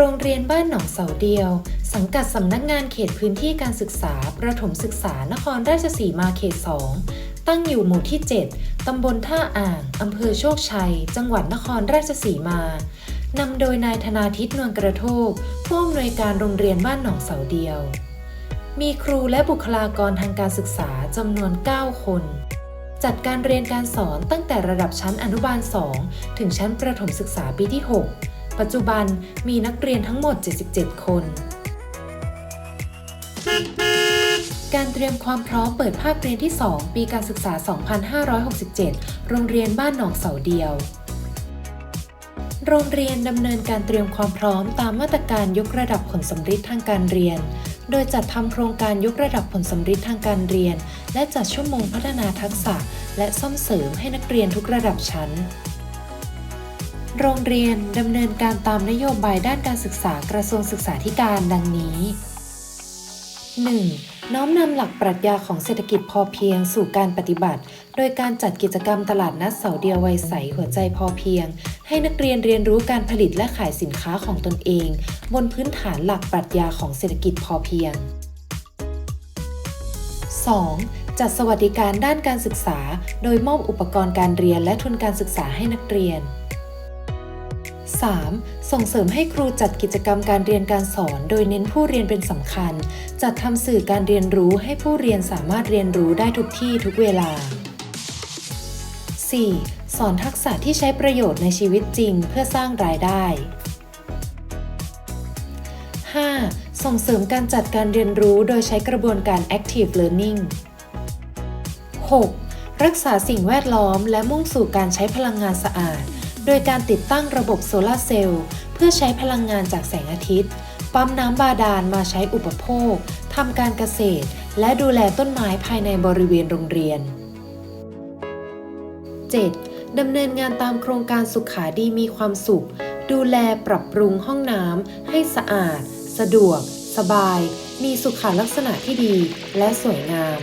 โรงเรียนบ้านหนองเสาเดียว สังกัดสำนักงานเขตพื้นที่การศึกษา ประถมศึกษานครราชสีมาเขต 2 ตั้งอยู่หมู่ที่ 7 ตำบลท่าอ่าง อำเภอโชคชัย จังหวัดนครราชสีมานำโดยนายธนาทิตนวลกระโทกผู้อำนวยการโรงเรียนบ้านหนองเสาเดียว มีครูและบุคลากรทางการศึกษาจำนวน 9 คน จัดการเรียนการสอนตั้งแต่ระดับชั้นอนุบาล 2 ถึงชั้นประถมศึกษาปีที่ 6 ปัจจุบันมีนักเรียนทั้งหมด 77 คน การเตรียมความพร้อมเปิดภาคเรียนที่ 2 ปีการศึกษา 2567 โรงเรียนบ้านหนองเสาเดียว โรงเรียนดำเนินการเตรียมความพร้อมตามมาตรการยกระดับผลสำฤทธิ์ทางการเรียน โดยจัดทำโครงการยกระดับผลสำฤทธิ์ทางการเรียน และจัดชั่วโมงพัฒนาทักษะ และซ่อมเสริมให้นักเรียนทุกระดับชั้น โรงเรียนดำเนินการตามนโยบายด้านการศึกษากระทรวงศึกษาธิการดังนี้ 1. น้อมนำหลักปรัชญาของเศรษฐกิจพอเพียงสู่การปฏิบัติ โดยการจัดกิจกรรมตลาดนัดเสาเดียววัยใสหัวใจพอเพียง ให้นักเรียนเรียนรู้การผลิตและขายสินค้าของตนเอง บนพื้นฐานหลักปรัชญาของเศรษฐกิจพอเพียง 2. จัดสวัสดิการด้านการศึกษา โดยมอบอุปกรณ์การเรียนและทุนการศึกษาให้นักเรียน 3. ส่งเสริมให้ครูจัดกิจกรรมการเรียนการสอน โดยเน้นผู้เรียนเป็นสำคัญ จัดทำสื่อการเรียนรู้ให้ผู้เรียนสามารถเรียนรู้ได้ทุกที่ทุกเวลา 4. สอนทักษะที่ใช้ประโยชน์ในชีวิตจริงเพื่อสร้างรายได้ 5. ส่งเสริมการจัดการเรียนรู้โดยใช้กระบวนการ active learning 6. รักษาสิ่งแวดล้อมและมุ่งสู่การใช้พลังงานสะอาด โดยการติดตั้งระบบโซลาร์เซลล์เพื่อใช้พลังงานจากแสงอาทิตย์ ปั๊มน้ำบาดาลมาใช้อุปโภคทำการเกษตร และดูแลต้นไม้ภายในบริเวณโรงเรียน 7. ดำเนินงานตามโครงการสุขาดีมีความสุข ดูแลปรับปรุงห้องน้ำให้สะอาด สะดวก สบาย มีสุขลักษณะที่ดี และสวยงาม